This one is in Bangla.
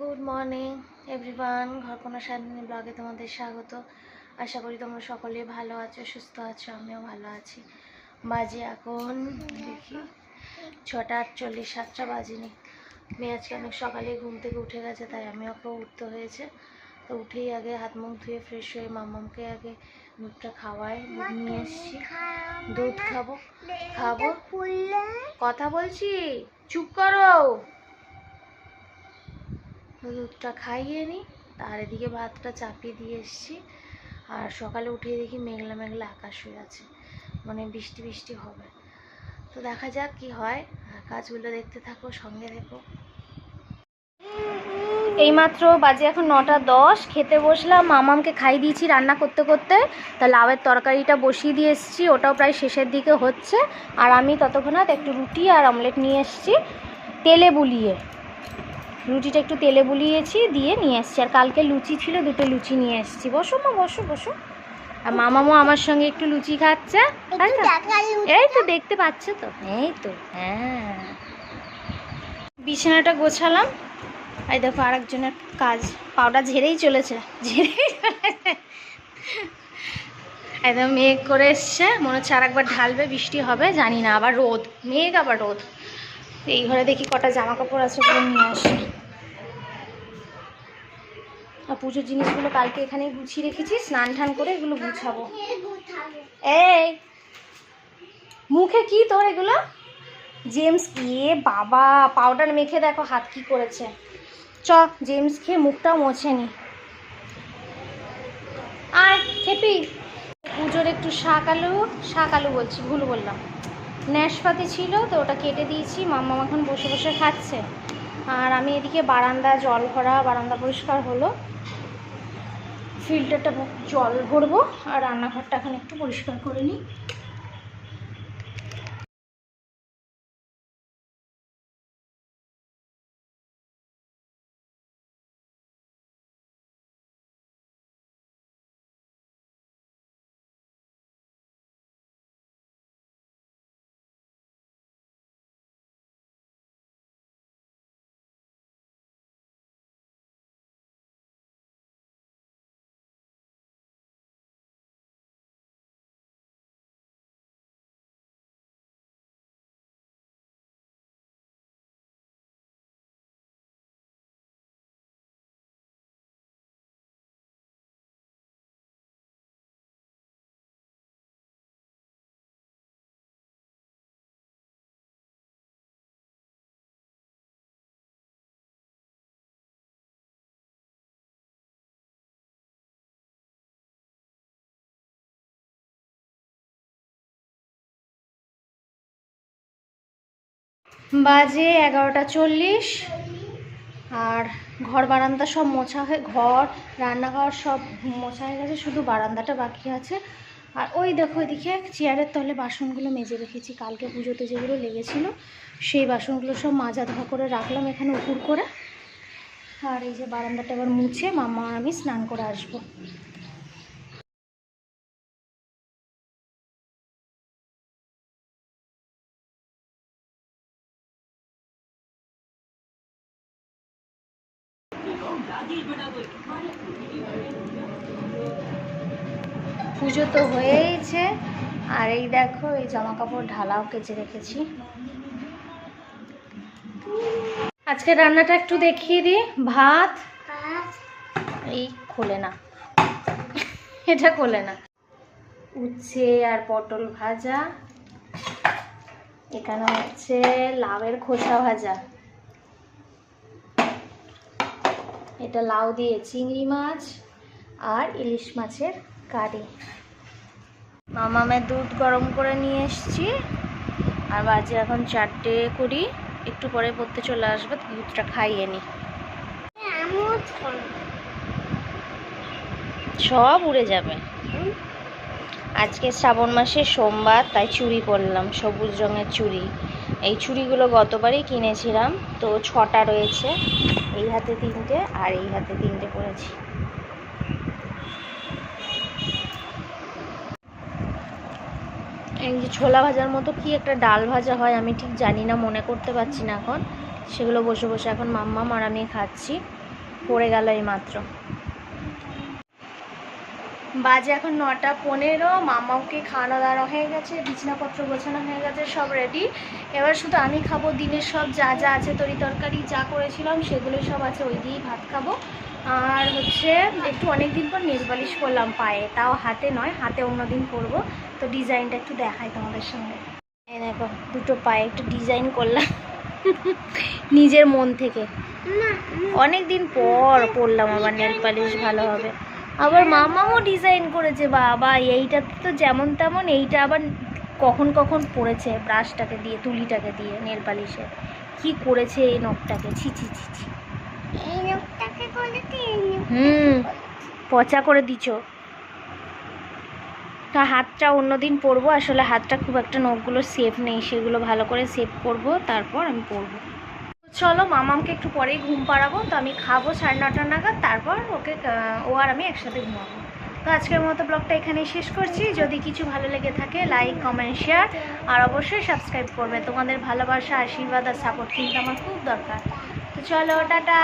Good morning everyone Gharkona Sandini ব্লগে তোমাদের স্বাগত। আশা করি তোমরা সকলে ভালো আছো সুস্থ আছো আমিও ভালো আছি। বাজে এখন দেখি ছটা আটচল্লিশ সাতটা বাজেনি। মেয়ে আজকে অনেক সকালে ঘুম থেকে উঠে গেছে তাই আমি ওকে উঠতে হয়েছে। তো উঠেই আগে হাত মুখ ধুয়ে ফ্রেশ হয়ে মামামকে আগে দুধটা খাওয়াই দুধ নিয়ে এসেছি। দুধ খাব। খাব? কথা বলছি? চুপ করো! দুধটা খাইয়ে নিই তার এদিকে ভাতটা চাপিয়ে দিয়ে এসেছি। আর সকালে উঠে দেখি মেঘলা মেঘলা আকাশ হয়ে আছে মানে বৃষ্টি বৃষ্টি হবে। তো দেখা যাক কি হয় আর কাজগুলো দেখতে থাকো, সঙ্গে দেখো এইমাত্র বাজে এখন নটা দশ, খেতে বসলাম, মামামকে খাই দিয়েছি রান্না করতে করতে। তা লাউয়ের তরকারিটা বসিয়ে দিয়ে এসেছি, ওটাও প্রায় শেষের দিকে হচ্ছে। আর আমি ততক্ষণাৎ একটু রুটি আর অমলেট নিয়ে এসেছি, তেলে বুলিয়ে। রুটিটা একটু তেলে বুলিয়েছি দিয়ে নিয়ে এসেছি। আর কালকে লুচি ছিল দুটো লুচি নিয়ে এসেছি। বসো মা বসো বসো। আর মামামও আমার সঙ্গে একটু লুচি খাচ্ছে। এই তো দেখতে পাচ্ছ তো? এই তো হ্যাঁ। বিছানাটা গোছালাম। এই দেখো আরেকজনের কাজ। পাউডার ঝেড়েই চলেছে ঝেড়েই চলেছে। একদম মেঘ করে এসছে। মনে হচ্ছে আর একবার ঢালবে বৃষ্টি হবে জানি না। আবার রোদ মেঘ আবার রোদ। তো এই ঘরে দেখি কটা জামা কাপড় আছে ওগুলো নিয়ে আসি। আর পুজোর জিনিসগুলো কালকে এখানে গুছিয়ে রেখেছি, স্নান টান করে এগুলো গুছাবো। এই, মুখে কি তোর এগুলো? জেমস, এ বাবা, পাউডার মেখে দেখো হাত কি করেছে। চ, জেমস খেয়ে মুখটাও মোছেনি আর খেপি। পুজোর একটু শাক আলু শাক আলু বলছি, ভুল বললাম। ন্যাশপাতি ছিল, তো ওটা কেটে দিয়েছি। মাম্মা এখন বসে বসে খাচ্ছে। আর আমি এদিকে বারান্দা জল ভরা, বারান্দা পরিষ্কার হলো। ফিল্টারটা জল ভরবো, আর রান্নাঘরটা এখন একটু পরিষ্কার করে নিই। বাজে এগারোটা চল্লিশ। আর ঘর বারান্দা সব মোছা হয়ে, ঘর, রান্নাঘর সব মোছা হয়ে গেছে, শুধু বারান্দাটা বাকি আছে। আর ওই দেখো ওইদিকে চেয়ারের তলে বাসনগুলো মেজে রেখেছি, কালকে পুজোতে যেগুলো লেগেছিল, সেই বাসনগুলো সব মাজা ধোয়া করে রাখলাম এখানে উপুর করে। আর এই যে বারান্দাটা এবার মুছে, মামা আমি স্নান করে আসব। পুজো তো হয়েইছে। আর এই দেখো এই জামা কাপড় ঢালাও কেচে রেখেছি। আজকে রান্নাটা একটু দেখিয়ে দিই। ভাত। এই খোলে না। এটা খোলে না। উচ্ছে আর পটল ভাজা। এখানে হচ্ছে লাউয়ের খোসা ভাজা। এটা লাউ দিয়ে চিংড়ি মাছ আর ইলিশ মাছের কারি। মামামের দুধ গরম করে নিয়ে এসছি। আর বাজে এখন চারটে কুড়ি, একটু পরে পড়তে চলে আসবে দুধটা খাইয়ে নি। সব উড়ে যাবে। আজকে শ্রাবণ মাসে সোমবার, তাই চুড়ি করলাম সবুজ রঙের চুড়ি। এই চুড়িগুলো গতবারই কিনেছিলাম। তো ছটা রয়েছে। এই হাতে তিনটে আর এই হাতে তিনটে করেছি এই যে ছোলা ভাজার মতো কি একটা ডাল ভাজা হয় আমি ঠিক জানি না, মনে করতে পারছি না এখন। সেগুলো বসে বসে এখন মাম্মা আর আমি খাচ্ছি। পড়ে গেল এই মাত্র বাজে এখন নটা পনেরো, মামাকে খাওয়ানো দাওয়ানো হয়ে গেছে, বিছনাপত্র গোছানো হয়ে গেছে, সব রেডি এবার শুধু আমি খাব, দিনের সব যা যা আছে, তরি তরকারি যা করেছিলাম, সেগুলো সব আছে, ওই দিয়েই ভাত খাব। আর হচ্ছে, একটু অনেক দিন পর নেল পালিশ করলাম পায়ে, তাও হাতে নয়, হাতে অন্যদিন করব। তো ডিজাইনটা একটু দেখাই তোমাদের সঙ্গে। দেখো, দুটো পায়ে একটু ডিজাইন করলাম, নিজের মন থেকে। অনেক দিন পর পরলাম আবার নেল পালিশ ভালো হবে। আবার মামাও ডিজাইন করেছে বাবা এইটা তো যেমন তেমন এইটা আবার কখন কখন পড়েছে ব্রাশটাকে দিয়ে তুলিটাকে দিয়ে নেল পালিশে কি করেছে এই নখটাকে? ছি ছি ছি ছি। হুম পচা করে দিছ। তা হাতটা অন্যদিন পরবো আসলে হাতটা খুব একটা নখগুলো সেফ নেই সেগুলো ভালো করে সেভ করব তারপর আমি পরবো। চলো, মামামকে একটু পরেই ঘুম পাড়াবো। তো আমি খাব সাড়ে নটা নাগাদ, তারপর ওকে ও আর আমি একসাথে ঘুমাবো। তো আজকের মতো ব্লগটা এখানেই শেষ করছি। যদি কিছু ভালো লেগে থাকে লাইক কমেন্ট শেয়ার আর অবশ্যই সাবস্ক্রাইব করবে। তোমাদের ভালোবাসা, আশীর্বাদ আর সাপোর্ট কিন্তু আমার খুব দরকার। তো চলো, টাটা!